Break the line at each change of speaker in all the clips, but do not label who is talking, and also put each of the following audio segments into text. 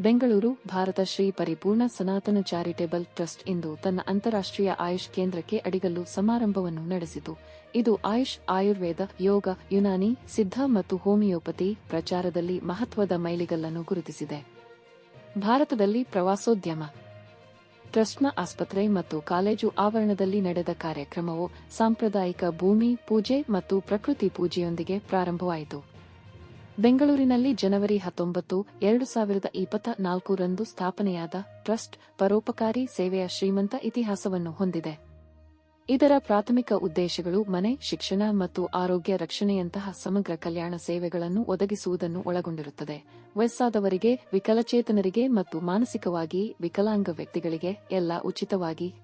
ಬೆಂಗಳೂರು, ಭಾರತ ಶ್ರೀ ಪರಿಪೂರ್ಣ ಸನಾತನ charitable trust ಇಂದು ತನ್ನ ಅಂತಾರಾಷ್ಟ್ರೀಯ ಆಯುಷ್ ಕೇಂದ್ರಕ್ಕೆ ಅಡಿಗಲ್ಲು ಸಮಾರಂಭವನ್ನು ನಡೆಸಿತು. ಇದು ಆಯುಷ್, ಆಯುರ್ವೇದ, ಯೋಗ, ಯುನಾನಿ, ಸಿದ್ಧ ಮತ್ತು ಹೋಮಿಯೋಪತಿ ಪ್ರಚಾರದಲ್ಲಿ ಮಹತ್ವದ ಮೈಲಿಗಲ್ಲನ್ನು ಗುರುತಿಸಿದೆ. ಭಾರತದಲ್ಲಿ ಪ್ರವಾಸೋದ್ಯಮ, ಟ್ರಸ್ಟ್ನ ಆಸ್ಪತ್ರೆ ಮತ್ತು ಕಾಲೇಜು ಆವರಣದಲ್ಲಿ ನಡೆದ ಕಾರ್ಯಕ್ರಮವು ಸಾಂಪ್ರದಾಯಿಕ ಭೂಮಿ ಪೂಜೆ ಮತ್ತು ಪ್ರಕೃತಿ ಪೂಜೆಯೊಂದಿಗೆ ಪ್ರಾರಂಭವಾಯಿತು. ಬೆಂಗಳೂರಿನಲ್ಲಿ ಜನವರಿ ಹತ್ತೊಂಬತ್ತು, ಎರಡು ಸಾವಿರದ ಇಪ್ಪತ್ತ ನಾಲ್ಕರಂದು ಸ್ಥಾಪನೆಯಾದ ಟ್ರಸ್ಟ್ ಪರೋಪಕಾರಿ ಸೇವೆಯ ಶ್ರೀಮಂತ ಇತಿಹಾಸವನ್ನು ಹೊಂದಿದೆ. ಇದರ ಪ್ರಾಥಮಿಕ ಉದ್ದೇಶಗಳು ಮನೆ, ಶಿಕ್ಷಣ ಮತ್ತು ಆರೋಗ್ಯ ರಕ್ಷಣೆಯಂತಹ ಸಮಗ್ರ ಕಲ್ಯಾಣ ಸೇವೆಗಳನ್ನು ಒದಗಿಸುವುದನ್ನು ಒಳಗೊಂಡಿರುತ್ತದೆ. ವಯಸ್ಸಾದವರಿಗೆ, ವಿಕಲಚೇತನರಿಗೆ ಮತ್ತು ಮಾನಸಿಕವಾಗಿ ವಿಕಲಾಂಗ ವ್ಯಕ್ತಿಗಳಿಗೆ ಎಲ್ಲ ಉಚಿತವಾಗಿ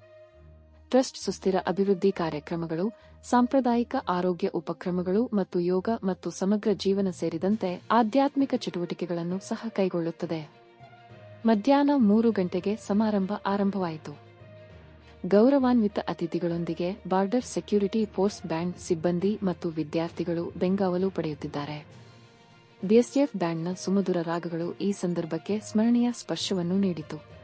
ಟ್ರಸ್ಟ್ ಸುಸ್ಥಿರ ಅಭಿವೃದ್ಧಿ ಕಾರ್ಯಕ್ರಮಗಳು, ಸಾಂಪ್ರದಾಯಿಕ ಆರೋಗ್ಯ ಉಪಕ್ರಮಗಳು ಮತ್ತು ಯೋಗ ಮತ್ತು ಸಮಗ್ರ ಜೀವನ ಸೇರಿದಂತೆ ಆಧ್ಯಾತ್ಮಿಕ ಚಟುವಟಿಕೆಗಳನ್ನು ಸಹ ಕೈಗೊಳ್ಳುತ್ತದೆ. ಮಧ್ಯಾಹ್ನ ಮೂರು ಗಂಟೆಗೆ ಸಮಾರಂಭ ಆರಂಭವಾಯಿತು. ಗೌರವಾನ್ವಿತ ಅತಿಥಿಗಳೊಂದಿಗೆ ಬಾರ್ಡರ್ ಸೆಕ್ಯೂರಿಟಿ ಫೋರ್ಸ್ ಬ್ಯಾಂಡ್ ಸಿಬ್ಬಂದಿ ಮತ್ತು ವಿದ್ಯಾರ್ಥಿಗಳು ಬೆಂಗಾವಲು ಪಡೆಯುತ್ತಿದ್ದಾರೆ. ಬಿಎಸ್ಎಫ್ ಬ್ಯಾಂಡ್ನ ಸುಮಧುರ ರಾಗಗಳು ಈ ಸಂದರ್ಭಕ್ಕೆ ಸ್ಮರಣೀಯ ಸ್ಪರ್ಶವನ್ನು ನೀಡಿತು.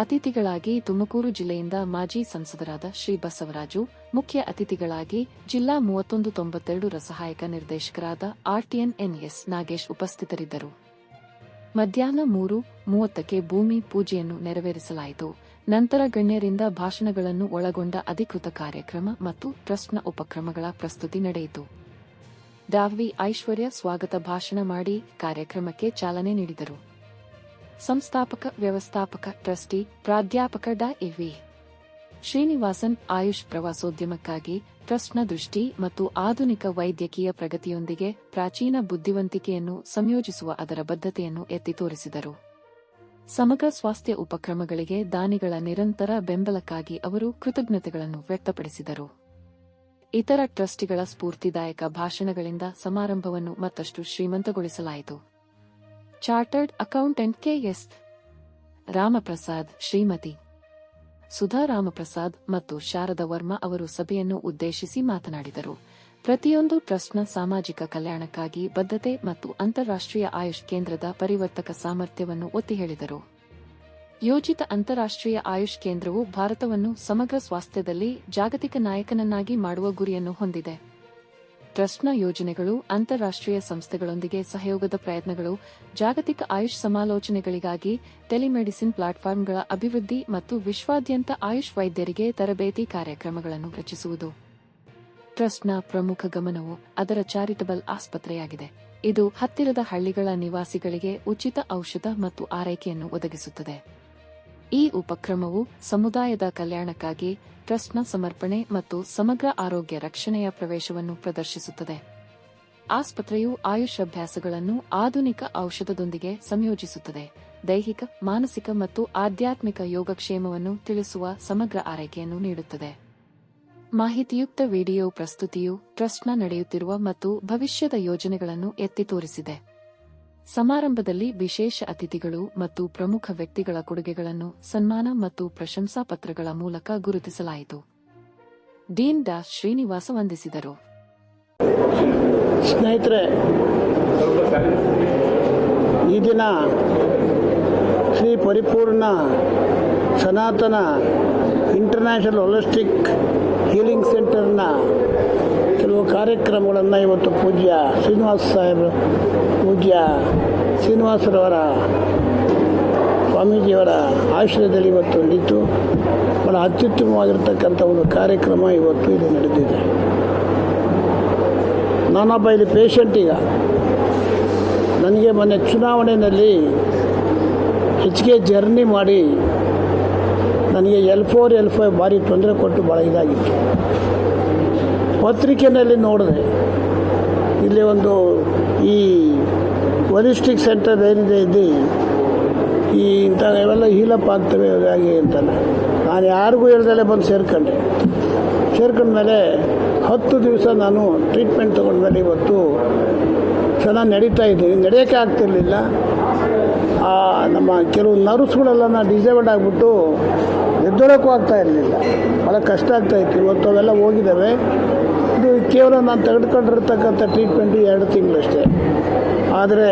ಅತಿಥಿಗಳಾಗಿ ತುಮಕೂರು ಜಿಲ್ಲೆಯಿಂದ ಮಾಜಿ ಸಂಸದರಾದ ಶ್ರೀ ಬಸವರಾಜು, ಮುಖ್ಯ ಅತಿಥಿಗಳಾಗಿ ಜಿಲ್ಲಾ ಮೂವತ್ತೊಂದು ತೊಂಬತ್ತೆರಡರ ಸಹಾಯಕ ನಿರ್ದೇಶಕರಾದ ಆರ್ಟಿಎನ್ ಎನ್ಎಸ್ ನಾಗೇಶ್ ಉಪಸ್ಥಿತರಿದ್ದರು. ಮಧ್ಯಾಹ್ನ ಮೂರು ಮೂವತ್ತಕ್ಕೆ ಭೂಮಿ ಪೂಜೆಯನ್ನು ನೆರವೇರಿಸಲಾಯಿತು. ನಂತರ ಗಣ್ಯರಿಂದ ಭಾಷಣಗಳನ್ನು ಒಳಗೊಂಡ ಅಧಿಕೃತ ಕಾರ್ಯಕ್ರಮ ಮತ್ತು ಟ್ರಸ್ಟ್ನ ಉಪಕ್ರಮಗಳ ಪ್ರಸ್ತುತಿ ನಡೆಯಿತು. ಡಾವಿ ಐಶ್ವರ್ಯ ಸ್ವಾಗತ ಭಾಷಣ ಮಾಡಿ ಕಾರ್ಯಕ್ರಮಕ್ಕೆ ಚಾಲನೆ ನೀಡಿದರು. ಸಂಸ್ಥಾಪಕ, ವ್ಯವಸ್ಥಾಪಕ, ಟ್ರಸ್ಟಿ, ಪ್ರಾಧ್ಯಾಪಕ ಡಾ ಎವಿ ಶ್ರೀನಿವಾಸನ್ ಆಯುಷ್ ಪ್ರವಾಸೋದ್ಯಮಕ್ಕಾಗಿ ಟ್ರಸ್ಟ್ನ ದೃಷ್ಟಿ ಮತ್ತು ಆಧುನಿಕ ವೈದ್ಯಕೀಯ ಪ್ರಗತಿಯೊಂದಿಗೆ ಪ್ರಾಚೀನ ಬುದ್ಧಿವಂತಿಕೆಯನ್ನು ಸಂಯೋಜಿಸುವ ಅದರ ಬದ್ಧತೆಯನ್ನು ಎತ್ತಿ ತೋರಿಸಿದರು. ಸಮಗ್ರ ಸ್ವಾಸ್ಥ್ಯ ಉಪಕ್ರಮಗಳಿಗೆ ದಾನಿಗಳ ನಿರಂತರ ಬೆಂಬಲಕ್ಕಾಗಿ ಅವರು ಕೃತಜ್ಞತೆಗಳನ್ನು ವ್ಯಕ್ತಪಡಿಸಿದರು. ಇತರ ಟ್ರಸ್ಟಿಗಳ ಸ್ಫೂರ್ತಿದಾಯಕ ಭಾಷಣಗಳಿಂದ ಸಮಾರಂಭವನ್ನು ಮತ್ತಷ್ಟು ಶ್ರೀಮಂತಗೊಳಿಸಲಾಯಿತು. Chartered accountant KS Ramprasad, Shrimati. Sudha Ramprasad ಮತ್ತು ಶಾರದಾ ವರ್ಮಾ ಅವರು ಸಭೆಯನ್ನು ಉದ್ದೇಶಿಸಿ ಮಾತನಾಡಿದರು. ಪ್ರತಿಯೊಂದು ಟ್ರಸ್ಟ್ನ ಸಾಮಾಜಿಕ ಕಲ್ಯಾಣಕ್ಕಾಗಿ ಬದ್ಧತೆ ಮತ್ತು ಅಂತಾರಾಷ್ಟ್ರೀಯ ಆಯುಷ್ ಕೇಂದ್ರದ ಪರಿವರ್ತಕ ಸಾಮರ್ಥ್ಯವನ್ನು ಒತ್ತಿ ಹೇಳಿದರು. ಯೋಜಿತ ಅಂತಾರಾಷ್ಟ್ರೀಯ ಆಯುಷ್ ಕೇಂದ್ರವು ಭಾರತವನ್ನು ಸಮಗ್ರ ಸ್ವಾಸ್ಥ್ಯದಲ್ಲಿ ಜಾಗತಿಕ ನಾಯಕನನ್ನಾಗಿ ಮಾಡುವ ಗುರಿಯನ್ನು ಹೊಂದಿದೆ. ಟ್ರಸ್ಟ್ನ ಯೋಜನೆಗಳು, ಅಂತಾರಾಷ್ಟ್ರೀಯ ಸಂಸ್ಥೆಗಳೊಂದಿಗೆ ಸಹಯೋಗದ ಪ್ರಯತ್ನಗಳು, ಜಾಗತಿಕ ಆಯುಷ್ ಸಮಾಲೋಚನೆಗಳಿಗಾಗಿ ಟೆಲಿಮೆಡಿಸಿನ್ ಪ್ಲಾಟ್ಫಾರ್ಮ್ಗಳ ಅಭಿವೃದ್ಧಿ ಮತ್ತು ವಿಶ್ವಾದ್ಯಂತ ಆಯುಷ್ ವೈದ್ಯರಿಗೆ ತರಬೇತಿ ಕಾರ್ಯಕ್ರಮಗಳನ್ನು ರಚಿಸುವುದು. ಟ್ರಸ್ಟ್ನ ಪ್ರಮುಖ ಗಮನವು ಅದರ ಚಾರಿಟಬಲ್ ಆಸ್ಪತ್ರೆಯಾಗಿದೆ. ಇದು ಹತ್ತಿರದ ಹಳ್ಳಿಗಳ ನಿವಾಸಿಗಳಿಗೆ ಉಚಿತ ಔಷಧ ಮತ್ತು ಆರೈಕೆಯನ್ನು ಒದಗಿಸುತ್ತದೆ. ಈ ಉಪಕ್ರಮವು ಸಮುದಾಯದ ಕಲ್ಯಾಣಕ್ಕಾಗಿ ಟ್ರಸ್ಟ್ನ ಸಮರ್ಪಣೆ ಮತ್ತು ಸಮಗ್ರ ಆರೋಗ್ಯ ರಕ್ಷಣೆಯ ಪ್ರವೇಶವನ್ನು ಪ್ರದರ್ಶಿಸುತ್ತದೆ. ಆಸ್ಪತ್ರೆಯು ಆಯುಷ್ ಅಭ್ಯಾಸಗಳನ್ನು ಆಧುನಿಕ ಔಷಧದೊಂದಿಗೆ ಸಂಯೋಜಿಸುತ್ತದೆ. ದೈಹಿಕ, ಮಾನಸಿಕ ಮತ್ತು ಆಧ್ಯಾತ್ಮಿಕ ಯೋಗಕ್ಷೇಮವನ್ನು ತಿಳಿಸುವ ಸಮಗ್ರ ಆರೈಕೆಯನ್ನು ನೀಡುತ್ತದೆ. ಮಾಹಿತಿಯುಕ್ತ ವಿಡಿಯೋ ಪ್ರಸ್ತುತಿಯು ಟ್ರಸ್ಟ್ನ ನಡೆಯುತ್ತಿರುವ ಮತ್ತು ಭವಿಷ್ಯದ ಯೋಜನೆಗಳನ್ನು ಎತ್ತಿ ತೋರಿಸಿದೆ. ಸಮಾರಂಭದಲ್ಲಿ ವಿಶೇಷ ಅತಿಥಿಗಳು ಮತ್ತು ಪ್ರಮುಖ ವ್ಯಕ್ತಿಗಳ ಕೊಡುಗೆಗಳನ್ನು ಸನ್ಮಾನ ಮತ್ತು ಪ್ರಶಂಸಾ ಪತ್ರಗಳ ಮೂಲಕ ಗುರುತಿಸಲಾಯಿತು. ಡೀನ್ ಡಾ ಶ್ರೀನಿವಾಸ ವಂದಿಸಿದರು.
ಸ್ನೇಹಿತರೆ, ಈ ದಿನ ಶ್ರೀ ಪರಿಪೂರ್ಣ ಸನಾತನ ಇಂಟರ್ನ್ಯಾಷನಲ್ ಹೊಲಿಸ್ಟಿಕ್ ಹೀಲಿಂಗ್ ಸೆಂಟರ್ನ ಕೆಲವು ಕಾರ್ಯಕ್ರಮಗಳನ್ನು ಇವತ್ತು ಪೂಜ್ಯ ಶ್ರೀನಿವಾಸ ಸಾಹೇಬ್, ಪೂಜ್ಯ ಶ್ರೀನಿವಾಸರವರ ಸ್ವಾಮೀಜಿಯವರ ಆಶ್ರಯದಲ್ಲಿ ಇವತ್ತು ನಡೀತು. ಬಹಳ ಅತ್ಯುತ್ತಮವಾಗಿರ್ತಕ್ಕಂಥ ಒಂದು ಕಾರ್ಯಕ್ರಮ ಇವತ್ತು ಇಲ್ಲಿ ನಡೆದಿದೆ. ನಾನೊಬ್ಬ ಇಲ್ಲಿ ಪೇಷಂಟ್ ಈಗ. ನನಗೆ ಮೊನ್ನೆ ಚುನಾವಣೆಯಲ್ಲಿ ಹೆಚ್ಚಿಗೆ ಜರ್ನಿ ಮಾಡಿ ನನಗೆ ಎಲ್ ಫೋರ್ ಎಲ್ ಫೈವ್ ಭಾರಿ ತೊಂದರೆ ಕೊಟ್ಟು ಭಾಳ ಇದಾಗಿತ್ತು. ಪತ್ರಿಕೆಯಲ್ಲಿ ನೋಡಿದೆ. ಇಲ್ಲಿ ಒಂದು ಈ ಹೊಲಿಸ್ಟಿಕ್ ಸೆಂಟರ್ ಏನಿದೆ ಇದೆ ಈ ಇವೆಲ್ಲ ಹೀಲಪ್ ಆಗ್ತವೆ ಹಾಗೆ ಅಂತಾನೆ. ನಾನು ಯಾರಿಗೂ ಹೇಳ್ದಲೆ ಬಂದು ಸೇರ್ಕೊಂಡೆ. ಸೇರ್ಕೊಂಡ್ಮೇಲೆ ಹತ್ತು ದಿವಸ ನಾನು ಟ್ರೀಟ್ಮೆಂಟ್ ತೊಗೊಂಡ್ಮೇಲೆ ಇವತ್ತು ಚೆನ್ನಾಗಿ ನಡೀತಾ ಇದ್ದೀನಿ ನಡೆಯೋಕ್ಕೆ ಆಗ್ತಿರ್ಲಿಲ್ಲ. ನಮ್ಮ ಕೆಲವು ನರ್ಸ್ಗಳೆಲ್ಲ ನಾನು ಡಿಸೇಬಲ್ಡ್ ಆಗಿಬಿಟ್ಟು ಎದ್ದೊಳಕ್ಕೂ ಆಗ್ತಾ ಇರಲಿಲ್ಲ. ಭಾಳ ಕಷ್ಟ ಆಗ್ತಾಯಿತ್ತು ಇವತ್ತು ಅವೆಲ್ಲ ಹೋಗಿದ್ದಾವೆ ಇದು ಕೇವಲ ನಾನು ತೆಗೆದುಕೊಂಡಿರ್ತಕ್ಕಂಥ ಟ್ರೀಟ್ಮೆಂಟು ಎರಡು ತಿಂಗಳಷ್ಟೇ. ಆದರೆ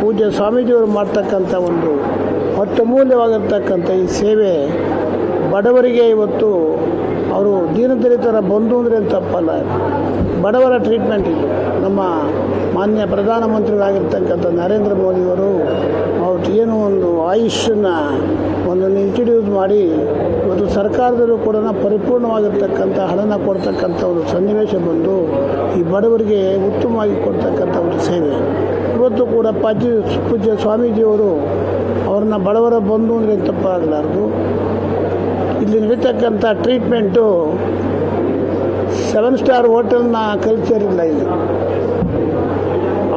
ಪೂಜ್ಯ ಸ್ವಾಮೀಜಿಯವರು ಮಾಡ್ತಕ್ಕಂಥ ಒಂದು ಅತ್ಯಮೂಲ್ಯವಾಗಿರ್ತಕ್ಕಂಥ ಈ ಸೇವೆ ಬಡವರಿಗೆ ಇವತ್ತು ಅವರು ದೀನದಲಿತರ ಬಂಧು ಅಂದರೆ ತಪ್ಪಲ್ಲ ಬಡವರ ಟ್ರೀಟ್ಮೆಂಟ್ ಇದು. ನಮ್ಮ ಮಾನ್ಯ ಪ್ರಧಾನಮಂತ್ರಿಗಳಾಗಿರ್ತಕ್ಕಂಥ ನರೇಂದ್ರ ಮೋದಿಯವರು ಅವ್ರು ಏನು ಒಂದು ಆಯುಷನ್ನು ಒಂದನ್ನು ಇಂಟ್ರಡ್ಯೂಸ್ ಮಾಡಿ ಒಂದು ಸರ್ಕಾರದಲ್ಲೂ ಕೂಡ ಪರಿಪೂರ್ಣವಾಗಿರ್ತಕ್ಕಂಥ ಹಣನ ಕೊಡ್ತಕ್ಕಂಥ ಒಂದು ಸನ್ನಿವೇಶ ಬಂದು ಈ ಬಡವರಿಗೆ ಉತ್ತಮವಾಗಿ ಕೊಡ್ತಕ್ಕಂಥ ಒಂದು ಸೇವೆ. ಇವತ್ತು ಕೂಡ ಪಜ್ಜಿ ಪೂಜ್ಯ ಸ್ವಾಮೀಜಿಯವರು ಅವ್ರನ್ನ ಬಡವರ ಬಂಧು ಅಂದರೆ ತಪ್ಪಾಗಲಾರ್ದು ಇಲ್ಲಿ ನಡೀತಕ್ಕಂಥ ಟ್ರೀಟ್ಮೆಂಟು ಸೆವೆನ್ ಸ್ಟಾರ್ ಹೋಟೆಲ್ನ ಕಲ್ಚರ್ ಇಲ್ಲ. ಇಲ್ಲಿ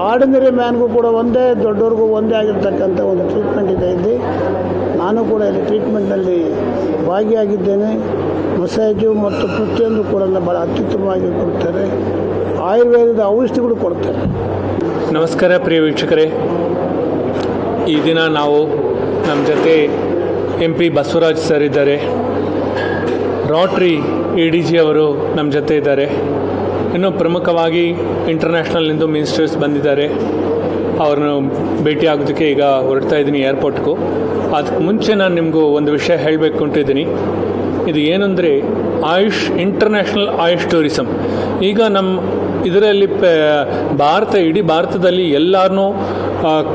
ಆರ್ಡಿನರಿ ಮ್ಯಾನ್ಗೂ ಕೂಡ ಒಂದೇ, ದೊಡ್ಡವ್ರಿಗೂ ಒಂದೇ ಆಗಿರ್ತಕ್ಕಂಥ ಒಂದು ಟ್ರೀಟ್ಮೆಂಟ್ ಇದೆ ಇಲ್ಲಿ. ನಾನು ಕೂಡ ಇಲ್ಲಿ ಟ್ರೀಟ್ಮೆಂಟ್ನಲ್ಲಿ ಭಾಗಿಯಾಗಿದ್ದೇನೆ. ಮಸಾಜು ಮತ್ತು ಪ್ರತಿಯೊಂದು ಕೂಡ ಭಾಳ ಅತ್ಯುತ್ತಮವಾಗಿ ಕೊಡ್ತಾರೆ. ಆಯುರ್ವೇದದ ಔಷಧಿಗಳು ಕೊಡ್ತಾರೆ.
ನಮಸ್ಕಾರ ಪ್ರಿಯ ವೀಕ್ಷಕರೇ. ಈ ದಿನ ನಾವು ನಮ್ಮ ಜೊತೆ ಎಂ ಪಿ ಬಸವರಾಜ್ ಸರ್ ಇದ್ದಾರೆ. ರಾಟ್ರಿ ಎ ಡಿ ಜಿ ಅವರು ನಮ್ಮ ಜೊತೆ ಇದ್ದಾರೆ. ಇನ್ನು ಪ್ರಮುಖವಾಗಿ ಇಂಟರ್ನ್ಯಾಷನಲ್ನಿಂದ ಮಿನಿಸ್ಟರ್ಸ್ ಬಂದಿದ್ದಾರೆ. ಅವ್ರನ್ನ ಭೇಟಿ ಆಗೋದಕ್ಕೆ ಈಗ ಹೊರಡ್ತಾ ಇದ್ದೀನಿ ಏರ್ಪೋರ್ಟ್ಗೂ ಅದಕ್ಕೆ ಮುಂಚೆ ನಾನು ನಿಮಗೂ ಒಂದು ವಿಷಯ ಹೇಳಬೇಕು ಅಂತಿದ್ದೀನಿ. ಇದು ಏನಂದರೆ ಆಯುಷ್ ಇಂಟರ್ನ್ಯಾಷನಲ್ ಆಯುಷ್ ಟೂರಿಸಮ್ ಈಗ ನಮ್ಮ ಇದರಲ್ಲಿ ಭಾರತ, ಇಡೀ ಭಾರತದಲ್ಲಿ ಎಲ್ಲರನ್ನೂ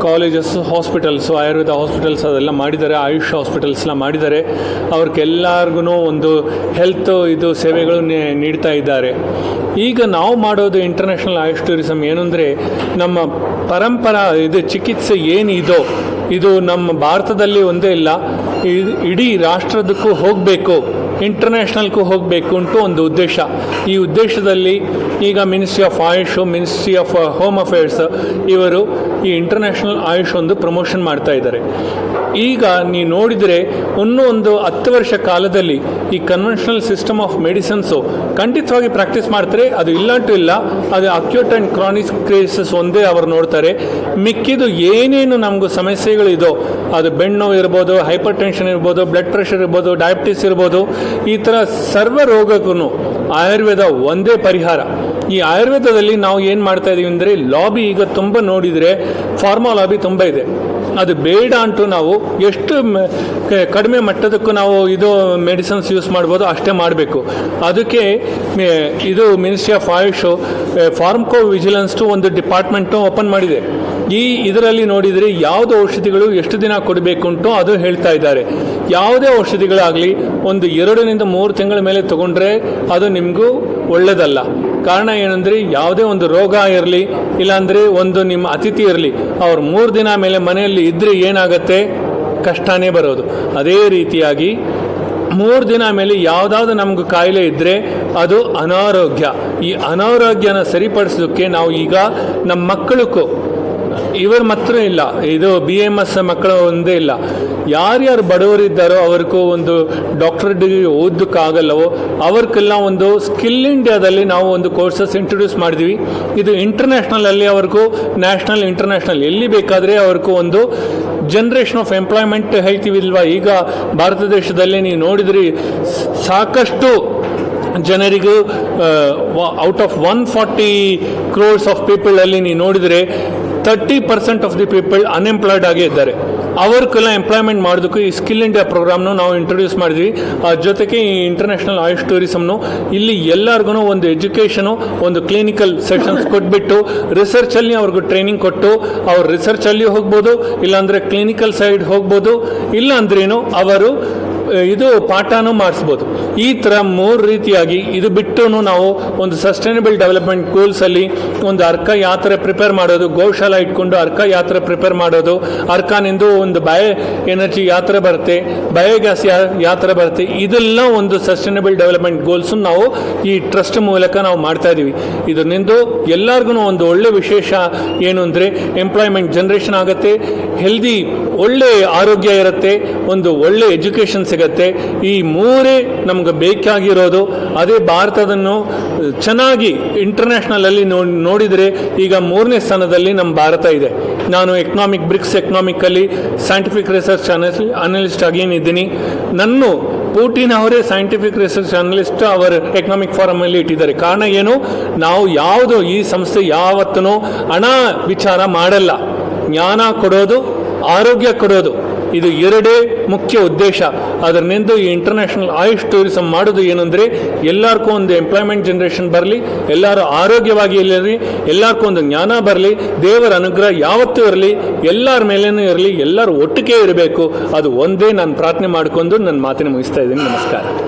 ಕಾಲೇಜಸ್ ಹಾಸ್ಪಿಟಲ್ಸು ಆಯುರ್ವೇದ ಹಾಸ್ಪಿಟಲ್ಸ್ ಅದೆಲ್ಲ ಮಾಡಿದ್ದಾರೆ ಆಯುಷ್ ಹಾಸ್ಪಿಟಲ್ಸ್ನ ಮಾಡಿದ್ದಾರೆ. ಅವ್ರಿಗೆಲ್ಲರಿಗೂ ಒಂದು ಹೆಲ್ತ್ ಇದು ಸೇವೆಗಳು ನೀಡ್ತಾ ಇದ್ದಾರೆ. ಈಗ ನಾವು ಮಾಡೋದು ಇಂಟರ್ನ್ಯಾಷನಲ್ ಆಯುಷ್ ಟೂರಿಸಮ್ ಏನಂದರೆ, ನಮ್ಮ ಪರಂಪರಾ ಇದು ಚಿಕಿತ್ಸೆ ಏನಿದೋ, ಇದು ನಮ್ಮ ಭಾರತದಲ್ಲಿ ಒಂದೇ ಇಲ್ಲ ಇಡೀ ರಾಷ್ಟ್ರದಕ್ಕೂ ಹೋಗಬೇಕು ಇಂಟರ್ನ್ಯಾಷನಲ್ಗೂ ಹೋಗಬೇಕು ಅಂಟು ಒಂದು ಉದ್ದೇಶ. ಈ ಉದ್ದೇಶದಲ್ಲಿ ಈಗ ministry of AYUSH ministry of home affairs ಇವರು ಈ ಇಂಟರ್ನ್ಯಾಷನಲ್ ಆಯುಷ್ ಒಂದು ಪ್ರಮೋಷನ್ ಮಾಡ್ತಾ ಇದ್ದಾರೆ. ಈಗ ನೀವು ನೋಡಿದರೆ ಇನ್ನೂ ಒಂದು ಹತ್ತು ವರ್ಷ ಕಾಲದಲ್ಲಿ ಈ ಕನ್ವೆನ್ಷನಲ್ ಸಿಸ್ಟಮ್ ಆಫ್ ಮೆಡಿಸನ್ಸು ಖಂಡಿತವಾಗಿ ಪ್ರಾಕ್ಟೀಸ್ ಮಾಡ್ತಾರೆ. ಅದು ಇಲ್ಲಂಟು ಇಲ್ಲ. ಅದು ಅಕ್ಯೂಟ್ ಆ್ಯಂಡ್ ಕ್ರಾನಿಕ್ ಕೇಸಸ್ ಒಂದೇ ಅವರು ನೋಡ್ತಾರೆ. ಮಿಕ್ಕಿದು ಏನೇನು ನಮಗೂ ಸಮಸ್ಯೆಗಳಿದೋ ಅದು ಬೆಣ್ಣು ಇರ್ಬೋದು ಹೈಪರ್ ಟೆನ್ಷನ್ ಇರ್ಬೋದು ಬ್ಲಡ್ ಪ್ರೆಷರ್ ಇರ್ಬೋದು ಡಯಾಬಿಟಿಸ್ ಇರ್ಬೋದು, ಈ ಥರ ಸರ್ವ ರೋಗಕ್ಕೂ ಆಯುರ್ವೇದ ಒಂದೇ ಪರಿಹಾರ. ಈ ಆಯುರ್ವೇದದಲ್ಲಿ ನಾವು ಏನು ಮಾಡ್ತಾ ಇದ್ದೀವಿ ಅಂದರೆ ಲಾಬಿ ಈಗ ತುಂಬ ನೋಡಿದರೆ, ಫಾರ್ಮಾ ಲಾಬಿ ತುಂಬ ಇದೆ. ಅದು ಬೇಡ ಅಂತೂ ನಾವು ಎಷ್ಟು ಕಡಿಮೆ ಮಟ್ಟದಕ್ಕೂ ನಾವು ಇದು ಮೆಡಿಸಿನ್ಸ್ ಯೂಸ್ ಮಾಡ್ಬೋದು, ಅಷ್ಟೇ ಮಾಡಬೇಕು. ಅದಕ್ಕೆ ಇದು ministry of AYUSH pharmacovigilance ಒಂದು ಡಿಪಾರ್ಟ್ಮೆಂಟು ಓಪನ್ ಮಾಡಿದೆ. ಈ ಇದರಲ್ಲಿ ನೋಡಿದರೆ ಯಾವುದು ಔಷಧಿಗಳು ಎಷ್ಟು ದಿನ ಕೊಡಬೇಕು ಉಂಟು ಅದು ಹೇಳ್ತಾ ಇದ್ದಾರೆ. ಯಾವುದೇ ಔಷಧಿಗಳಾಗಲಿ ಒಂದು ಎರಡರಿಂದ ಮೂರು ತಿಂಗಳ ಮೇಲೆ ತಗೊಂಡ್ರೆ ಅದು ನಿಮಗೂ ಒಳ್ಳೆಯದಲ್ಲ ಕಾರಣ ಏನಂದರೆ ಯಾವುದೇ ಒಂದು ರೋಗ ಇರಲಿ, ಇಲ್ಲಾಂದರೆ ಒಂದು ನಿಮ್ಮ ಅತಿಥಿ ಇರಲಿ, ಅವ್ರು ಮೂರು ದಿನ ಮೇಲೆ ಮನೆಯಲ್ಲಿ ಇದ್ದರೆ ಏನಾಗುತ್ತೆ? ಕಷ್ಟನೇ ಬರೋದು. ಅದೇ ರೀತಿಯಾಗಿ ಮೂರು ದಿನ ಮೇಲೆ ಯಾವುದಾದ್ರು ನಮ್ಗೆ ಕಾಯಿಲೆ ಇದ್ದರೆ ಅದು ಅನಾರೋಗ್ಯ. ಈ ಅನಾರೋಗ್ಯನ ಸರಿಪಡಿಸೋದಕ್ಕೆ ನಾವು ಈಗ ನಮ್ಮ ಮಕ್ಕಳಕ್ಕೂ ಇವರು ಮಾತ್ರ ಇಲ್ಲ. ಇದು ಬಿ ಎಂ ಎಸ್ ಮಕ್ಕಳು ಒಂದೇ ಇಲ್ಲ. ಯಾರ್ಯಾರು ಬಡವರಿದ್ದಾರೋ ಅವ್ರಿಗೂ ಒಂದು ಡಾಕ್ಟರ್ ಡಿಗ್ರಿ ಓದೋಕ್ಕಾಗಲ್ಲವೋ, ಅವ್ರಿಗೆಲ್ಲ ಒಂದು ಸ್ಕಿಲ್ ಇಂಡಿಯಾದಲ್ಲಿ ನಾವು ಒಂದು ಕೋರ್ಸಸ್ ಇಂಟ್ರೊಡ್ಯೂಸ್ ಮಾಡಿದ್ವಿ. ಇದು ಇಂಟರ್ನ್ಯಾಷನಲಲ್ಲಿ ಅವ್ರಿಗೂ ನ್ಯಾಷನಲ್ ಇಂಟರ್ನ್ಯಾಷನಲ್ ಎಲ್ಲಿ ಬೇಕಾದರೆ ಅವ್ರಿಗೂ ಒಂದು ಜನ್ರೇಷನ್ ಆಫ್ ಎಂಪ್ಲಾಯ್ಮೆಂಟ್ ಹೇಳ್ತೀವಿಲ್ವಾ ಈಗ ಭಾರತ ದೇಶದಲ್ಲಿ ನೀವು ನೋಡಿದ್ರಿ, ಸಾಕಷ್ಟು ಜನರಿಗೂ out of one forty crores of people ಅಲ್ಲಿ ನೀವು ನೋಡಿದರೆ thirty percent of the people unemployed ಆಗಿ ಇದ್ದಾರೆ. ಅವ್ರಿಗೆಲ್ಲ ಎಂಪ್ಲಾಯ್ಮೆಂಟ್ ಮಾಡೋದಕ್ಕೂ ಈ ಸ್ಕಿಲ್ ಇಂಡಿಯಾ ಪ್ರೋಗ್ರಾಮ್ನು ನಾವು ಇಂಟ್ರೊಡ್ಯೂಸ್ ಮಾಡಿದ್ವಿ. ಜೊತೆಗೆ ಈ ಇಂಟರ್ನ್ಯಾಷನಲ್ ಆಯುಷ್ ಟೂರಿಸಮ್ನು ಇಲ್ಲಿ ಎಲ್ಲರಿಗೂ ಒಂದು ಎಜುಕೇಷನು ಒಂದು ಕ್ಲಿನಿಕಲ್ ಸೆಷನ್ಸ್ ಕೊಟ್ಬಿಟ್ಟು ರಿಸರ್ಚಲ್ಲಿ ಅವ್ರಿಗೂ ಟ್ರೈನಿಂಗ್ ಕೊಟ್ಟು ಅವ್ರು ರಿಸರ್ಚಲ್ಲಿ ಹೋಗ್ಬೋದು, ಇಲ್ಲಾಂದರೆ ಕ್ಲಿನಿಕಲ್ ಸೈಡ್ ಹೋಗ್ಬೋದು. ಇಲ್ಲಾಂದ್ರೇನು ಅವರು ಇದು ಪಾಠನೂ ಮಾಡಿಸ್ಬೋದು. ಈ ಥರ ಮೂರು ರೀತಿಯಾಗಿ ಇದು ಬಿಟ್ಟು ನಾವು ಒಂದು ಸಸ್ಟೈನಬಲ್ ಡೆವಲಪ್ಮೆಂಟ್ ಗೋಲ್ಸಲ್ಲಿ ಒಂದು ಅರ್ಕ ಯಾತ್ರೆ ಪ್ರಿಪೇರ್ ಮಾಡೋದು, ಗೋಶಾಲ ಇಟ್ಕೊಂಡು ಅರ್ಕ ಯಾತ್ರೆ ಪ್ರಿಪೇರ್ ಮಾಡೋದು. ಅರ್ಕಾನಿಂದ ಒಂದು ಬಯೋ ಎನರ್ಜಿ ಯಾತ್ರೆ ಬರುತ್ತೆ ಬಯೋಗ್ಯಾಸ್ ಯಾತ್ರೆ ಬರುತ್ತೆ. ಇದೆಲ್ಲ ಒಂದು ಸಸ್ಟೈನಬಲ್ ಡೆವಲಪ್ಮೆಂಟ್ ಗೋಲ್ಸ್ ನಾವು ಈ ಟ್ರಸ್ಟ್ ಮೂಲಕ ನಾವು ಮಾಡ್ತಾ ಇದ್ದೀವಿ ಇದರಿಂದ ಎಲ್ಲರಿಗೂ ಒಂದು ಒಳ್ಳೆ ವಿಶೇಷ ಏನು ಅಂದರೆ ಎಂಪ್ಲಾಯ್ಮೆಂಟ್ ಜನ್ರೇಷನ್ ಆಗುತ್ತೆ ಹೆಲ್ದಿ ಒಳ್ಳೆ ಆರೋಗ್ಯ ಇರುತ್ತೆ, ಒಂದು ಒಳ್ಳೆ ಎಜುಕೇಷನ್ ಸಿಗುತ್ತೆ. ಈ ಮೂರೇ ನಮ್ಗೆ ಬೇಕಾಗಿರೋದು ಅದೇ ಭಾರತದನ್ನು ಚೆನ್ನಾಗಿ ಇಂಟರ್ನ್ಯಾಷನಲಲ್ಲಿ ನೋಡಿ ನೋಡಿದರೆ ಈಗ ಮೂರನೇ ಸ್ಥಾನದಲ್ಲಿ ನಮ್ಮ ಭಾರತ ಇದೆ. ನಾನು economic BRICS economically scientific research analyst ಆಗಿ ಏನಿದ್ದೀನಿ ನನ್ನ ಪೂಟಿನ್ ಅವರೇ ಸೈಂಟಿಫಿಕ್ ರಿಸರ್ಚ್ ಅನಲಿಸ್ಟ್ ಅವರ ಎಕನಾಮಿಕ್ ಫಾರಮ್ ಅಲ್ಲಿ ಇಟ್ಟಿದ್ದಾರೆ. ಕಾರಣ ಏನು? ನಾವು ಯಾವುದು ಈ ಸಂಸ್ಥೆ ಯಾವತ್ತೂ ಹಣ ವಿಚಾರ ಮಾಡಲ್ಲ. ಜ್ಞಾನ ಕೊಡೋದು, ಆರೋಗ್ಯ ಕೊಡೋದು. ಇದು ಎರಡೇ ಮುಖ್ಯ ಉದ್ದೇಶ. ಅದರಿಂದ ಈ ಇಂಟರ್ನ್ಯಾಷನಲ್ ಆಯುಷ್ ಟೂರಿಸಂ ಮಾಡೋದು ಏನಂದ್ರೆ, ಎಲ್ಲರಿಗೂ ಒಂದು ಎಂಪ್ಲಾಯ್ಮೆಂಟ್ ಜನರೇಷನ್ ಬರಲಿ, ಎಲ್ಲರೂ ಆರೋಗ್ಯವಾಗಿ ಇರಲಿ, ಎಲ್ಲರಿಗೂ ಒಂದು ಜ್ಞಾನ ಬರಲಿ, ದೇವರ ಅನುಗ್ರಹ ಯಾವತ್ತೂ ಇರಲಿ, ಎಲ್ಲರ ಮೇಲೇನೂ ಇರಲಿ, ಎಲ್ಲರೂ ಒಟ್ಟಿಗೆ ಇರಬೇಕು. ಅದು ಒಂದೇ ನಾನು ಪ್ರಾರ್ಥನೆ ಮಾಡ್ಕೊಂಡು ನನ್ನ ಮಾತಿನ ಮುಗಿಸ್ತಾ ಇದ್ದೀನಿ. ನಮಸ್ಕಾರ.